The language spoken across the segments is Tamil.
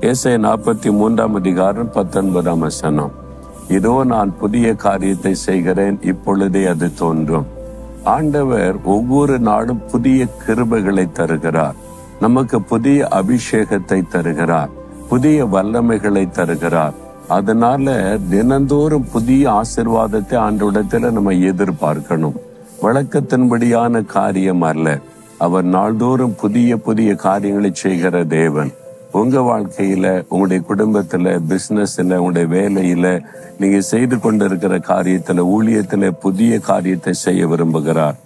ஏசை நாற்பத்தி மூன்றாம் அதிகாரம் பத்தொன்பதாம் வசனம். இதோ நான் புதிய காரியத்தை செய்கிறேன் இப்பொழுதே அது தோன்றும். ஆண்டவர் ஒவ்வொரு நாளும் புதிய கிருபைகளை தருகிறார். நமக்கு புதிய அபிஷேகத்தை தருகிறார். புதிய வல்லமைகளை தருகிறார். அதனால தினந்தோறும் புதிய ஆசிர்வாதத்தை ஆண்டவிடத்துல நம்ம எதிர்பார்க்கணும். வழக்கத்தின்படியான காரியம் அல்ல. அவர் நாள்தோறும் புதிய புதிய காரியங்களை செய்கிற தேவன். உங்க வாழ்க்கையில உங்களுடைய குடும்பத்துல பிசினஸ்ல உங்களுடைய வேலையில நீங்க செய்து கொண்டிருக்கிற காரியத்துல ஊழியத்துல புதிய காரியத்தை செய்ய விரும்புகிறார்.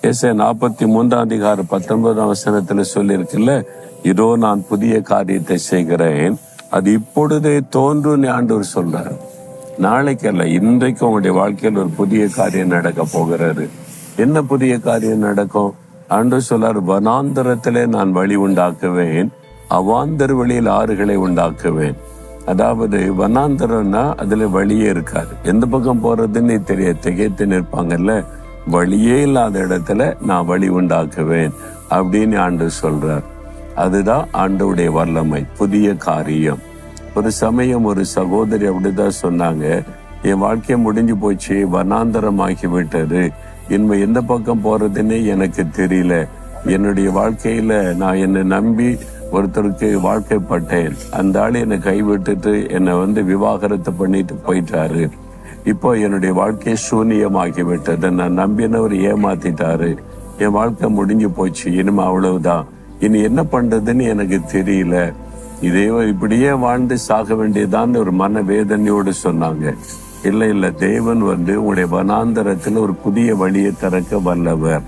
எஸ் நாற்பத்தி மூன்றாம் அதிகாரம் பத்தொன்பதாம் வசனத்துல சொல்லியிருக்குல்ல இதோ நான் புதிய காரியத்தை செய்கிறேன். அது இப்பொழுதே தோன்றும் ஆண்டவர் சொல்றாரு. நாளைக்கு அல்ல இன்றைக்கு உங்களுடைய வாழ்க்கையில் ஒரு புதிய காரியம் நடக்க போகிறாரு என்ன புதிய காரியம் நடக்கும்? ஆண்டு சொல்லார் வனாந்தரத்திலே நான் வழி உண்டாக்குவேன். அவாந்தர் வழியில் ஆறுகளை உண்டாக்குவேன். அதாவது வனாந்தரம்னா அதுல வழியே இருக்காது. எந்த பக்கம் போறதுன்னு தெரிய திகைத்து நிற்பாங்கல்ல? வழியே இல்லாத இடத்துல நான் வழி உண்டாக்குவேன் அப்படின்னு ஆண்டு சொல்றார். அதுதான் ஆண்டவுடைய வல்லமை புதிய காரியம். ஒரு சமயம் ஒரு சகோதரி அப்படிதான் சொன்னாங்க என் வாழ்க்கை முடிஞ்சு போச்சு வனாந்தரமாகி விட்டது இனிமே எந்த பக்கம் போறதுன்னே எனக்கு தெரியல. என்னுடைய வாழ்க்கையில நான் என்னை நம்பி ஒருத்தருக்கு வாழ்க்கைப்பட்டேன். அந்த ஆள் என்னை கைவிட்டுட்டு என்னை வந்து விவாகரத்து பண்ணிட்டு போயிட்டாரு. இப்போ என்னுடைய வாழ்க்கை சூனியமாகி விட்டது நான் நம்பினவர் ஏமாத்திட்டாரு. என் வாழ்க்கை முடிஞ்சு போச்சு. இனிமே அவ்வளவுதான். இனி என்ன பண்றதுன்னு எனக்கு தெரியல. இதே இப்படியே வாழ்ந்து சாக வேண்டியதான்னு ஒரு மன வேதனையோடு சொன்னாங்க. இல்ல இல்ல தேவன் வந்து உங்களுடைய வனாந்தரத்துல ஒரு புதிய வழியை திறக்க வல்லவர்.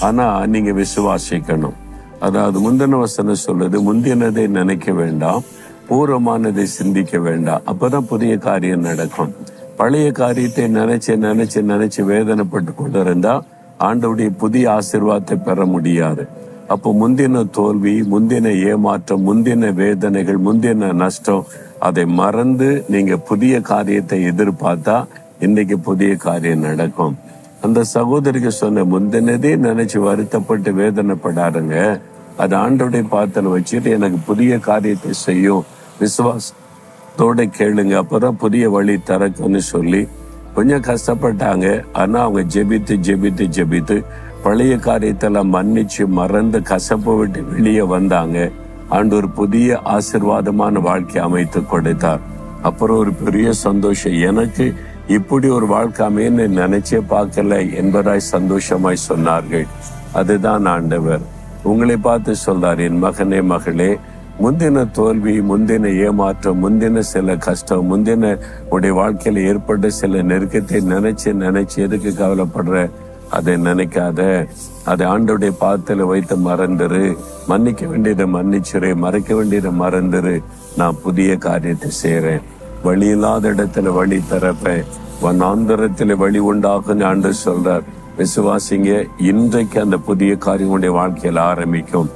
ஆனா நீங்க விசுவாசிக்கணும். அதாவது முந்தின வசனம் சொல்லுது முந்தினதை நினைக்க வேண்டாம் பூர்வமானதை சிந்திக்க வேண்டாம். அப்பதான் புதிய காரியம் நடக்கும். பழைய காரியத்தை நினைச்சு நினைச்சு நினைச்சு வேதனைப்பட்டு கொண்டு இருந்தா ஆண்டவுடைய புதிய ஆசிர்வாதத்தை பெற முடியாது. அப்போ முந்தின தோல்வி முந்தின ஏமாற்றம் முந்தின வேதனைகள் முந்தின நஷ்டம் அதை மறந்து நீங்க புதிய காரியத்தை எதிர்பார்த்தா இன்னைக்கு புதிய காரியம் நடக்கும். அந்த சகோதரிக்கு சொன்ன முந்தினதே நினைச்சு வருத்தப்பட்டு வேதனைப்படாருங்க. அது ஆண்டோடைய பாத்திரம் வச்சுட்டு எனக்கு புதிய காரியத்தை செய்யும் விசுவாசத்தோட கேளுங்க. அப்பதான் புதிய வழி திறக்கும்னு சொல்லி கொஞ்சம் கஷ்டப்பட்டாங்க. ஆனா அவங்க ஜெபித்து ஜெபித்து ஜெபித்து பழைய காரியத்தெல்லாம் மன்னிச்சு மறந்து கசப்பு விட்டு வெளியே வந்தாங்க. ஆண்டு ஒரு புதிய ஆசிர்வாதமான வாழ்க்கை அமைத்து கொடுத்தார். அப்புறம் ஒரு பெரிய சந்தோஷம். எனக்கு இப்படி ஒரு வாழ்க்கை அமைன்னு நினைச்சே பார்க்கல என்பதாய் சந்தோஷமாய் சொன்னார்கள். அதுதான் ஆண்டவர். உங்களை பார்த்து சொல்றார் என் மகனே மகளே முந்தின தோல்வி முந்தின ஏமாற்றம் முந்தின சில கஷ்டம் முந்தின உடைய வாழ்க்கையில ஏற்பட்ட சில நெருக்கத்தை நினைச்சு நினைச்சு எதுக்கு கவலைப்படுற? அதை நினைக்காத. அதை ஆண்டோடைய பாத்துல வைத்து மறந்துரு. மன்னிக்க வேண்டியதை மன்னிச்சிரு. மறைக்க வேண்டியதை மறந்துரு. நான் புதிய காரியத்தை செய்யறேன் வழி இல்லாத இடத்துல வழி திறப்பேன் வனாந்தரத்துல வழி உண்டாகும் ஆண்டு சொல்றார். விசுவாசிங்க இன்றைக்கு அந்த புதிய காரியம் உடைய வாழ்க்கையில் ஆரம்பிக்கும்.